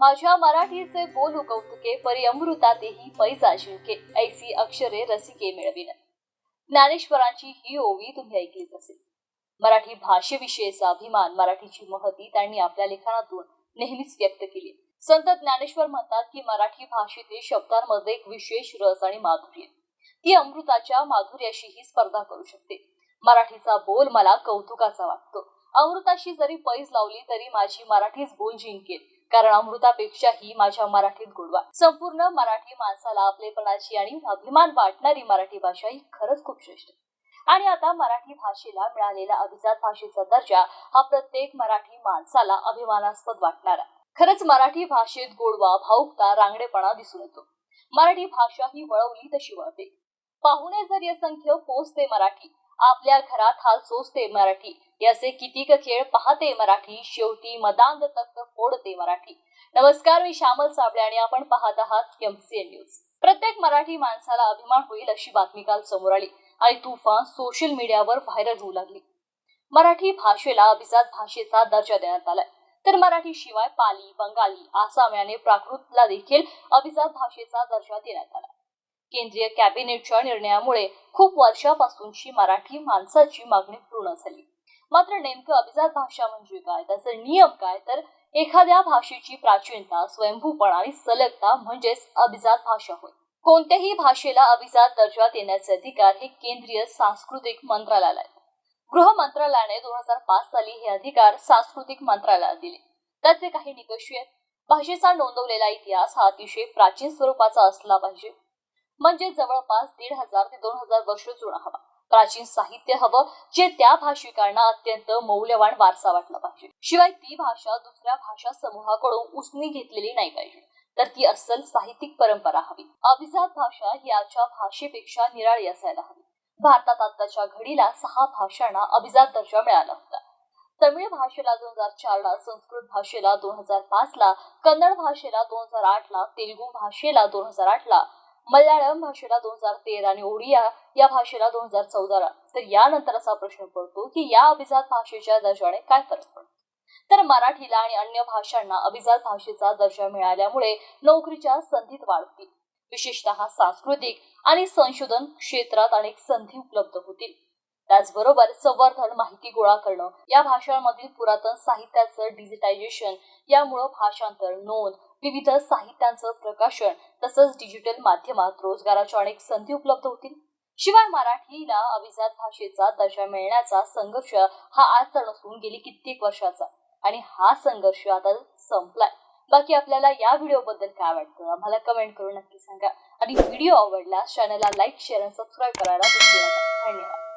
माझ्या मराठीचे बोलू कौतुके परी अमृतातेही पैसा शिवके ऐसी अक्षरे रसिके मिळविन ज्ञानेश्वरांची ही ओवी तुम्ही ऐकलीच असेल. मराठी भाषेविषयीचा अभिमान मराठीची महती त्यांनी आपल्या लेखनातून नेहमीच व्यक्त केली. संत ज्ञानेश्वर म्हणतात की मराठी भाषेतील शब्दांमध्ये एक विशेष रस आणि माधुर्य. ती अमृताच्या माधुर्याशीही स्पर्धा करू शकते. मराठीचा बोल मला कौतुकाचा वाटतो. अमृताशी जरी पैज लावली तरी माझी मराठीच बोल जिंकेल. कारण अमृतापेक्षाही माझ्या मराठीत गोडवा. संपूर्ण मराठी माणसाला आपलेपणाची आणि अभिमान वाटणारी मराठी भाषा ही खरंच खूप श्रेष्ठ आणि आता मराठी भाषेला मिळालेला अभिजात भाषेचा दर्जा हा प्रत्येक मराठी माणसाला अभिमानास्पद वाटणारा. खरंच मराठी भाषेत गोडवा भाऊकता रांगडेपणा दिसून येतो. मराठी भाषा ही वळवली तशी वळते. पाहुणे जरी असंख्य पोचते मराठी आपल्या घरात हाल सोसते मराठी. याचे कितीक खेळ पाहते मराठी. शेवटी मदांध तक्त फोडते मराठी. नमस्कार मी श्यामल साबळे आणि आपण पाहत आहात एमसीएन न्यूज प्रत्येक मराठी माणसाला अभिमान होईल अशी बातमी काल समोर आली आणि तुफान सोशल मीडियावर व्हायरल होऊ लागली. मराठी भाषेला अभिजात भाषेचा दर्जा देण्यात आलाय. तर मराठी शिवाय पाली बंगाली आसाम याने प्राकृतला देखील अभिजात भाषेचा दर्जा देण्यात आला. केंद्रीय कॅबिनेटच्या निर्णयामुळे खूप वर्षापासूनची मराठी माणसाची मागणी पूर्ण झाली. मात्र नेमकं अभिजात भाषा म्हणजे काय? त्याचे नियम काय? तर एखाद्या भाषेची प्राचीनता स्वयंभूपणा आणि सलगता म्हणजेच अभिजात भाषा होय. कोणत्याही भाषेला अभिजात दर्जा देण्याचे अधिकार हे केंद्रीय सांस्कृतिक मंत्रालयाला आहेत. गृह मंत्रालयाने दोन हजार पाच साली हे अधिकार सांस्कृतिक मंत्रालयाला दिले. त्याचे काही निकष आहेत. भाषेचा नोंदवलेला इतिहास हा अतिशय प्राचीन स्वरूपाचा असला पाहिजे. म्हणजे जवळपास दीड हजार ते दोन हजार वर्ष जुना हवा. प्राचीन साहित्य हवं जे त्या भाषिकांना अत्यंत मौल्यवान वारसा वाटला पाहिजे. शिवाय ती भाषा दुसऱ्या भाषा समूहाकडून उसनी घेतलेली नाही पाहिजे. तर ती अस्सल साहित्यिक परंपरा हवी. अभिजात भाषा ही आजच्या भाषेपेक्षा निराळी असायला हवी. भारतात आताच्या घडीला सहा भाषांना अभिजात दर्जा मिळाला होता. तमिळ भाषेला दोन हजार चार ला संस्कृत भाषेला दोन हजार पाच ला कन्नड भाषेला दोन हजार आठ ला तेलुगू भाषेला दोन हजार आठ ला मल्याळम भाषेला दोन हजार तेरा आणि ओडिया या भाषेला दोन हजार चौदा तर यानंतर असा प्रश्न पडतो की या अभिजात भाषेच्या दर्जाने काय फरक पडतो? तर मराठीला आणि अन्य भाषांना अभिजात भाषेचा दर्जा मिळाल्यामुळे नोकरीच्या संधीत वाढतील. विशेषतः सांस्कृतिक आणि संशोधन क्षेत्रात अनेक संधी उपलब्ध होतील. त्याचबरोबर संवर्धन माहिती गोळा करणं या भाषांमधील पुरातन साहित्याचं डिजिटायझेशन यामुळं भाषांतर नोंद विविध साहित्यांचं प्रकाशन तसंच डिजिटल माध्यमात रोजगाराच्या अनेक संधी उपलब्ध होतील. शिवाय मराठीला अभिजात भाषेचा दर्जा मिळण्याचा संघर्ष हा आजचा नसून गेली कित्येक वर्षाचा. आणि हा संघर्ष आता संपलाय. बाकी आपल्याला या व्हिडिओ बद्दल काय वाटतं? आम्हाला कमेंट करून नक्की सांगा. आणि व्हिडिओ आवडला चॅनलला लाईक शेअर आणि सबस्क्राईब करायला विसरू नका. धन्यवाद.